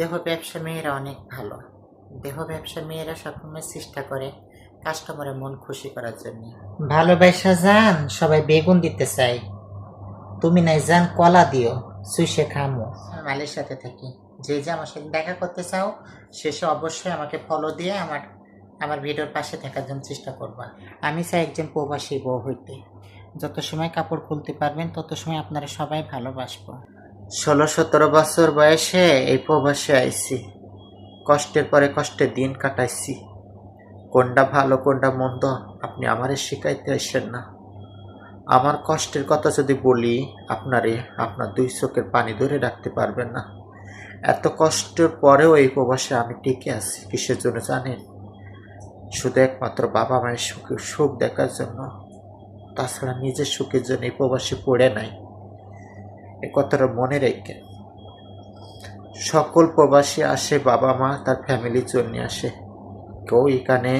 দেহ ব্যবসা মেয়েরা অনেক ভালো। দেহ ব্যবসা মেয়েরা সবসময় চেষ্টা করে কাস্টমারের মন খুশি করার জন্য। ভালোবাসা যান সবাই বেগুন দিতে চাই তুমি নাই যান কলা দিও সুইসে খামো। মালের সাথে থাকি। যে যে আমার সাথে দেখা করতে চাও, শেষে অবশ্যই আমাকে ফলো দিয়ে আমার আমার ভিডিওর পাশে থাকার জন্য চেষ্টা করবা। আমি চাই একজন প্রবাসী বউ হইতে। যত সময় কাপড় খুলতে পারবেন, তত সময় আপনারা সবাই ভালোবাসবো। ষোলো সতেরো বছর বয়সে এই প্রবাসে আইছি। কষ্টের পরে কষ্টে দিন কাটাইছি। কোনটা ভালো, কোনটা মন্দ, আপনি আমারে শিখাইতে আসেন না। আমার কষ্টের কথা যদি বলি, আপনারে আপনার দুই চোখের পানি ধরে রাখতে পারবেন না। এত কষ্টের পরেও এই প্রবাসে আমি টিকে আছি, কিসের জন্য জানেন? শুধু একমাত্র বাবা মায়ের সুখে সুখ দেখার জন্য। তাছাড়া নিজের সুখের জন্য এই প্রবাসে পড়ে নাই। এ কথাটা মনে রেখে সকল প্রবাসী আসে, বাবা মা তার ফ্যামিলি জন্য আসে। কেউ এখানে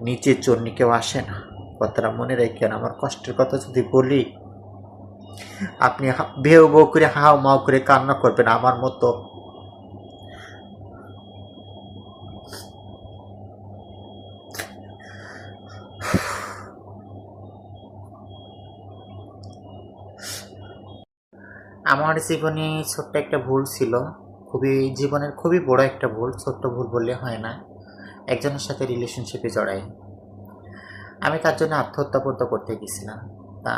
নিচে জন্য কেউ আসে না। কথাটা মনে রেখেন আমার কষ্টের কথা যদি বলি, আপনি ভেউ বউ করে হাও মাও করে কান্না করবেন। আমার মতো আমার জীবনে ছোট্ট একটা ভুল ছিল। খুবই জীবনের খুবই বড় একটা ভুল, ছোট্ট ভুল বললে হয় না। একজনের সাথে রিলেশনশিপে জড়াই। আমি তার জন্য আত্মহত্যা করতে করতে গেছিলাম। তা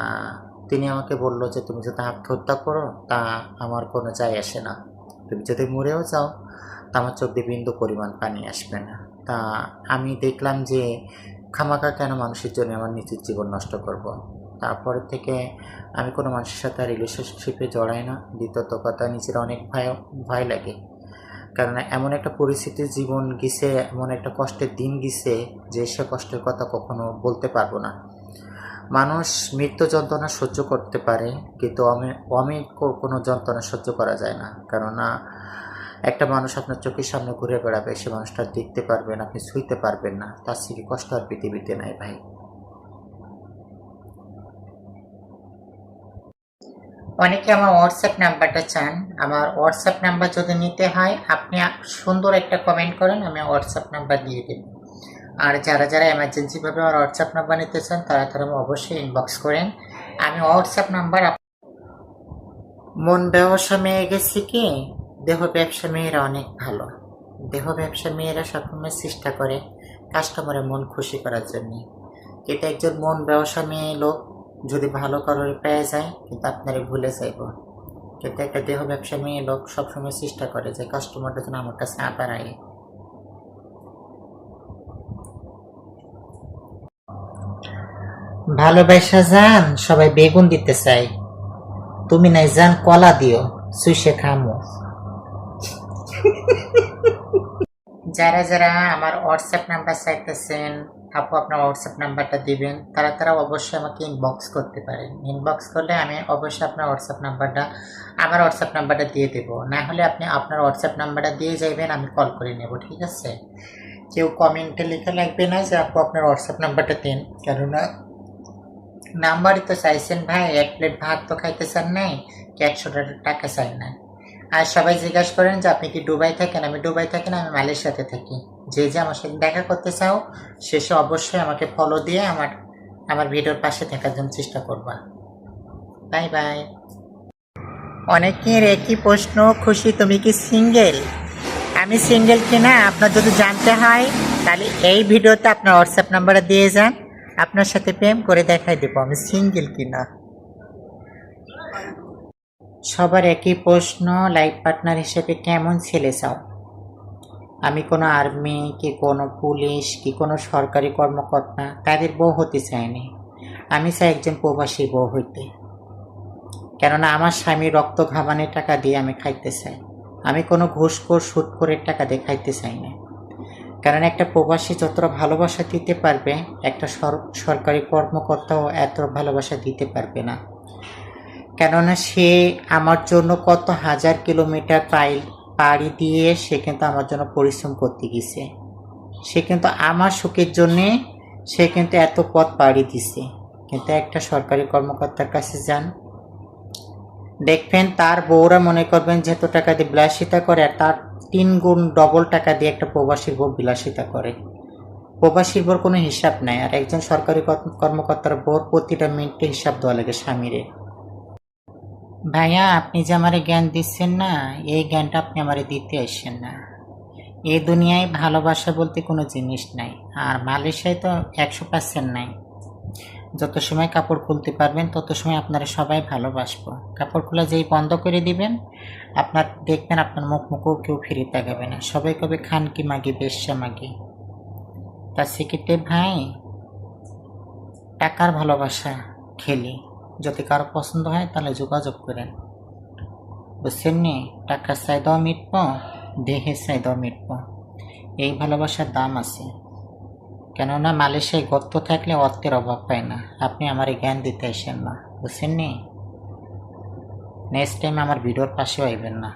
তিনি আমাকে বলল যে, তুমি যদি আত্মহত্যা করো, তা আমার কোনো যায় আসে না। তুমি যদি মরেও যাও, তা আমার চোখ বিন্দু পরিমাণ পানি আসবে না। তা আমি দেখলাম যে খামাকা কেন মানুষের জন্য আমার নিজের জীবন নষ্ট করব। তারপরে থেকে আমি কোনো মানুষের সাথে আর রিলেশনশিপে জড়াই না। দ্বিতীয়ত কথা, নিজের অনেক ভয় ভয় লাগে। কারণ এমন একটা পরিস্থিতি জীবন গেছে, এমন একটা কষ্টের দিন গেছে যে সে কষ্টের কথা কখনো বলতে পারব না। মানুষ মৃত্যু যন্ত্রণা সহ্য করতে পারে, কিন্তু অমে অমিত কোনো যন্ত্রণা সহ্য করা যায় না। কেননা একটা মানুষ আপনার চোখের সামনে ঘুরে বেড়াবে, সে মানুষটা দেখতে পারবেন আপনি ছুঁইতে পারবেন না। তার থেকে কষ্ট আর পৃথিবীতে নাই ভাই। অনেকে আমার হোয়াটসঅ্যাপ নাম্বারটা চান। আমার হোয়াটসঅ্যাপ নাম্বার যদি নিতে হয়, আপনি সুন্দর একটা কমেন্ট করেন, আমি হোয়াটসঅ্যাপ নাম্বার দিয়ে দেব। আর যারা যারা এমার্জেন্সিভাবে আমার হোয়াটসঅ্যাপ নাম্বার নিতে চান, তারা তারা অবশ্যই ইনবক্স করেন। আমি হোয়াটসঅ্যাপ নাম্বার মন ব্যবসা মেয়ে গেছি কি? দেহ ব্যবসা মেয়েরা অনেক ভালো। দেহ ব্যবসা মেয়েরা সবসময় চেষ্টা করে কাস্টমারের মন খুশি করার জন্য। কিন্তু একজন মন ব্যবসা মেয়ে লোক যদি ভালো কারোর পেয়ে যায়, কিন্তু আপনারে ভুলে যাইব। কিন্তু একটা দেহ ব্যবসা মেয়ে লোক সবসময় চেষ্টা করে যে কাস্টমারটা যেন আমার কাছে আবার আয় ভালোবাসা যান সবাই বেগুন দিতে চাই তুমি নাই যান কলা দিও সুইসে খামো। যারা যারা আমার হোয়াটসঅ্যাপ নাম্বার চাইতেছেন আপু আপনার হোয়াটসঅ্যাপ নাম্বারটা দিবেন, তারা তারা অবশ্যই আমাকে ইনবক্স করতে পারেন ইনবক্স করলে আমি অবশ্যই আপনার হোয়াটসঅ্যাপ নাম্বারটা, আমার হোয়াটসঅ্যাপ নাম্বারটা দিয়ে দেবো। না হলে আপনি আপনার হোয়াটসঅ্যাপ নাম্বারটা দিয়ে যাইবেন, আমি কল করে নেব, ঠিক আছে? কেউ কমেন্টে লিখে লাগবে না যে আপু আপনার হোয়াটসঅ্যাপ নাম্বারটা দিন, কেননা নাম্বারই তো চাইছেন ভাই, এক প্লেট ভাত তো খাইতে চান নাই একশো টাকা চাই না আর সবাই জিজ্ঞাসা করেন যে, আপনি কি দুবাই থাকেন? আমি, দুবাই থাকি না, আমি মালয়েশিয়াতে থাকি। যে যে আমার সাথে দেখা করতে চাও, শেষে অবশ্যই আমাকে ফলো দিয়ে আমার আমার ভিডিওর পাশে থাকার জন্য চেষ্টা করবা। বাই বাই অনেকের একই প্রশ্ন, খুশি, তুমি কি সিঙ্গেল আমি সিঙ্গেল কিনা, আপনার যদি জানতে হয়, তাহলে এই ভিডিওতে আপনার হোয়াটসঅ্যাপ নাম্বারটা দিয়ে যান। আপনার সাথে প্রেম করে দেখাই দেবো, আমি সিঙ্গেল কিনা। সবার একই প্রশ্ন লাইফ পার্টনার হিসেবে কেমন ছেলে চাও? আমি কোনো আর্মি কি কোনো পুলিশ কি কোনো সরকারি কর্মকর্তা, তাদের বউ হতে চাইনি। আমি চাই একজন প্রবাসী বউ হইতে। কেননা আমার স্বামী রক্ত ঘামানের টাকা দিয়ে আমি খাইতে চাই। আমি কোনো ঘুষখোর সুদ করে টাকা দিয়ে খাইতে চাই না। কারণ একটা প্রবাসী যতটা ভালোবাসা দিতে পারবে, একটা সরকারি কর্মকর্তাও এত ভালোবাসা দিতে পারবে না। কেননা সে আমার জন্য কত হাজার কিলোমিটার পাই পাড়ি দিয়ে সে কিন্তু আমার জন্য পরিশ্রম করতে গেছে। সে কিন্তু আমার সুখের জন্যে সে কিন্তু এত পথ পাড়ি দিছে। কিন্তু একটা সরকারি কর্মকর্তার কাছে যান। দেখবেন তার বউরা মনে করবেন যেহেতু টাকা দিয়ে বিলাসিতা করে আর তার তিন গুণ ডবল টাকা দিয়ে একটা প্রবাসীর বউ বিলাসিতা করে। প্রবাসীর বউর কোনো হিসাব নাই। আর একজন সরকারি কর্ম- কর্মকর্তার বউর প্রতিটা মিনিটে হিসাব দেওয়া লাগে স্বামীরে। ভাইয়া, আপনি যে আমারে জ্ঞান দিচ্ছেন না, এই জ্ঞানটা আপনি আমারে দিতে আসছেন না। এই দুনিয়ায় ভালোবাসা বলতে কোনো জিনিস নাই, আর মালয়েশিয়ায় তো একশো পার্সেন্ট নাই। যত সময় কাপড় খুলতে পারবেন, তত সময় আপনারা সবাই ভালোবাসবো। কাপড় খোলা যেই বন্ধ করে দিবেন, আপনার দেখবেন আপনার মুখ মুখও কেউ ফিরে তাকাবে না। সবাই কবে খান কি মাগি বেশ্যা মাগি। তা সেক্ষেত্রে ভাই, টাকার ভালোবাসা খেলি। যদি কারও পছন্দ হয়, তাহলে যোগাযোগ করেন। বুঝছেন নি টাকা চাই দাও মিটব, দেহে চাই দাও মিটব। এই ভালোবাসার দাম আছে। কেননা মালয়েশিয়ায় গর্ত থাকলে অর্থের অভাব পায় না। আপনি আমার জ্ঞান দিতে আসেন না। বুঝছেন নি নেক্সট টাইম আমার ভিডিওর পাশেও আইবেন না।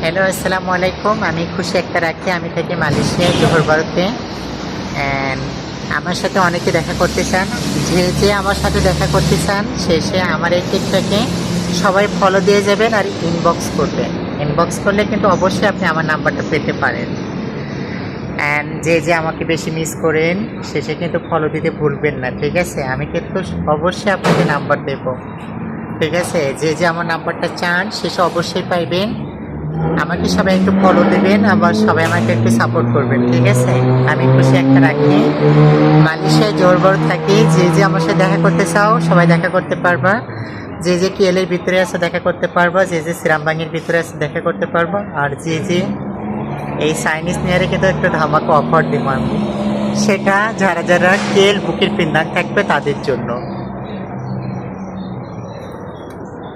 হ্যালো আসসালামু আলাইকুম। আমি খুশি একটা রাখি। আমি থাকি মালয়েশিয়ায়, জোহর ভারতে আমার সাথে অনেকে দেখা করতে চান। যে যে আমার সাথে দেখা করতে চান, সে আমার এই টিকটকে সবাই ফলো দিয়ে যাবেন আর ইনবক্স করবেন। ইনবক্স করলে কিন্তু অবশ্যই আপনি আমার নাম্বারটা পেতে পারেন। অ্যান্ড যে যে আমাকে বেশি মিস করেন শেষে কিন্তু ফলো দিতে ভুলবেন না, ঠিক আছে? আমি কিন্তু অবশ্যই আপনাকে নাম্বার দেব, ঠিক আছে? যে যে আমার নাম্বারটা চান শেষে অবশ্যই পাইবেন। আমাকে সবাই একটু ফলো দেবেন, আবার সবাই আমাকে একটু সাপোর্ট করবেন, ঠিক আছে? আমি খুশি একটা রাখি। মালয়েশিয়ায় জোর বড় থাকি, যে যে আমার সাথে দেখা করতে চাও, সবাই দেখা করতে পারবা। যে যে কিয়েলের ভিতরে আছে, দেখা করতে পারবা। যে যে সিরামবাঙ্গের ভিতরে আছে, দেখা করতে পারবা। আর যে যে এই চাইনিজ নিয়ারে কিন্তু একটু ধামাকা অফার দিব আমি। সেটা যারা যারা কেল বুকের পিন্দান থাকবে, তাদের জন্য।